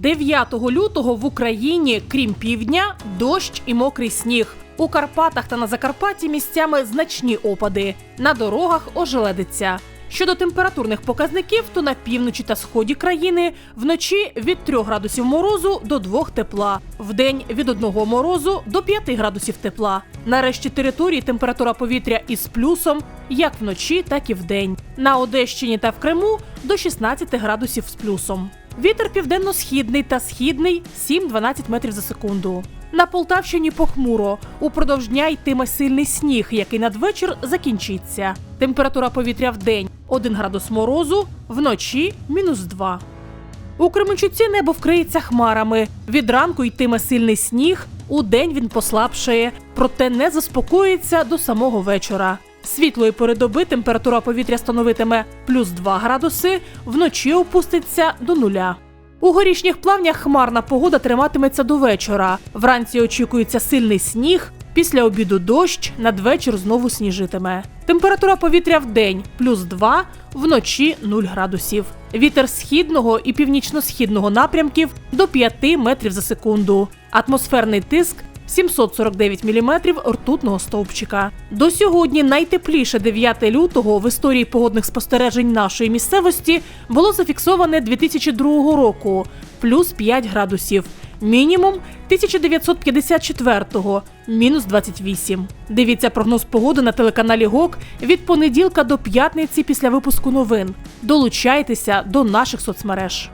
9 лютого в Україні, крім півдня, дощ і мокрий сніг. У Карпатах та на Закарпатті місцями значні опади. На дорогах ожеледиться. Щодо температурних показників, то на півночі та сході країни вночі від 3 градусів морозу до 2 тепла, вдень від 1 морозу до 5 градусів тепла. На решті території температура повітря із плюсом як вночі, так і вдень. На Одещині та в Криму до 16 градусів з плюсом. Вітер південно-східний та східний 7-12 метрів за секунду. На Полтавщині похмуро. Упродовж дня йтиме сильний сніг, який надвечір закінчиться. Температура повітря в день 1 градус морозу, вночі мінус 2. У Кременчуці небо вкриється хмарами. Від ранку йтиме сильний сніг. У день він послабшає, проте не заспокоїться до самого вечора. Світлої пори доби температура повітря становитиме плюс 2 градуси, вночі опуститься до нуля. У горішніх плавнях хмарна погода триматиметься до вечора. Вранці очікується сильний сніг. Після обіду дощ, надвечір знову сніжитиме. Температура повітря в день плюс 2, вночі 0 градусів. Вітер східного і північно-східного напрямків до 5 метрів за секунду. Атмосферний тиск 749 міліметрів ртутного стовпчика. До сьогодні найтепліше 9 лютого в історії погодних спостережень нашої місцевості було зафіксоване 2002 року плюс 5 градусів. Мінімум 1954-го мінус 28. Дивіться прогноз погоди на телеканалі ГОК від понеділка до п'ятниці після випуску новин. Долучайтеся до наших соцмереж.